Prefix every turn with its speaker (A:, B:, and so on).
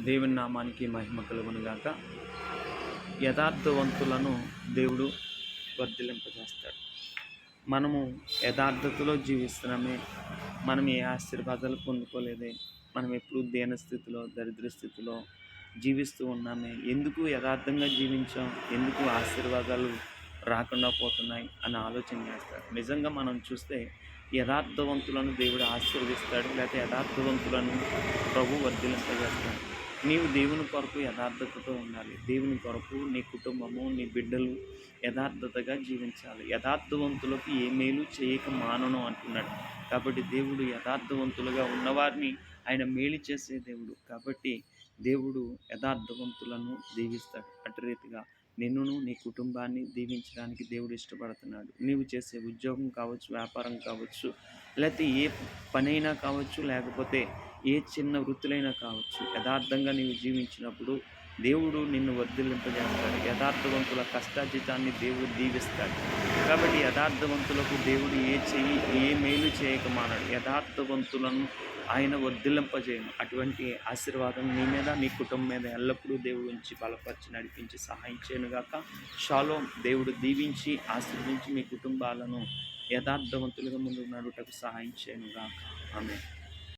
A: దేవుని నామానికి మహిమ కలుగునుగాక. యథార్థవంతులను దేవుడు వర్ధిలింపజేస్తాడు మనము యథార్థతలో జీవిస్తున్నామే. మనం ఏ ఆశీర్వాదాలు పొందుకోలేదే. మనం ఎప్పుడు దేన స్థితిలో దరిద్ర స్థితిలో జీవిస్తూ ఉన్నామే. ఎందుకు యథార్థంగా జీవించాం? ఎందుకు ఆశీర్వాదాలు రాకుండా పోతున్నాయి అని ఆలోచన చేస్తాడు నిజంగా మనం చూస్తే యథార్థవంతులను దేవుడు ఆశీర్వదిస్తాడు లేకపోతే యథార్థవంతులను ప్రభు వర్ధిలింపజేస్తాడు నీవు దేవుని కొరకు యథార్థతతో ఉండాలి. దేవుని కొరకు నీ కుటుంబము నీ బిడ్డలు యథార్థతగా జీవించాలి. యథార్థవంతులకు ఏ మేలు చేయక మానను అంటున్నాడు. కాబట్టి దేవుడు యథార్థవంతులుగా ఉన్నవారిని ఆయన మేలు చేసే దేవుడు. కాబట్టి దేవుడు యథార్థవంతులను దీవిస్తాడు అటు రీతిగా నిన్నును నీ కుటుంబాన్ని దీవించడానికి దేవుడు ఇష్టపడుతున్నాడు. నీవు చేసే ఉద్యోగం కావచ్చు వ్యాపారం కావచ్చు లేకపోతే ఏ పనైనా కావచ్చు లేకపోతే ఏ చిన్న వృత్తులైనా కావచ్చు యథార్థంగా నీవు జీవించినప్పుడు దేవుడు నిన్ను వర్ధిల్లింపజేస్తాడు. యథార్థవంతుల కష్టాజితాన్ని దేవుడు దీవిస్తాడు. కాబట్టి యథార్థవంతులకు దేవుడు ఏ చెయ్యి ఏ మేలు చేయకమానాడు. యథార్థవంతులను ఆయన వర్ధిల్లింపజేయను. అటువంటి ఆశీర్వాదం నీ మీద నీ కుటుంబం మీద ఎల్లప్పుడూ దేవుడు ఉంచి బలపరిచి నడిపించి సహాయం చేయనుగాక షాలో దేవుడు దీవించి ఆశీర్వించి మీ కుటుంబాలను యథార్థవంతులుగా ముందుకు నడుటకు సహాయం చేయనుగాక ఆమె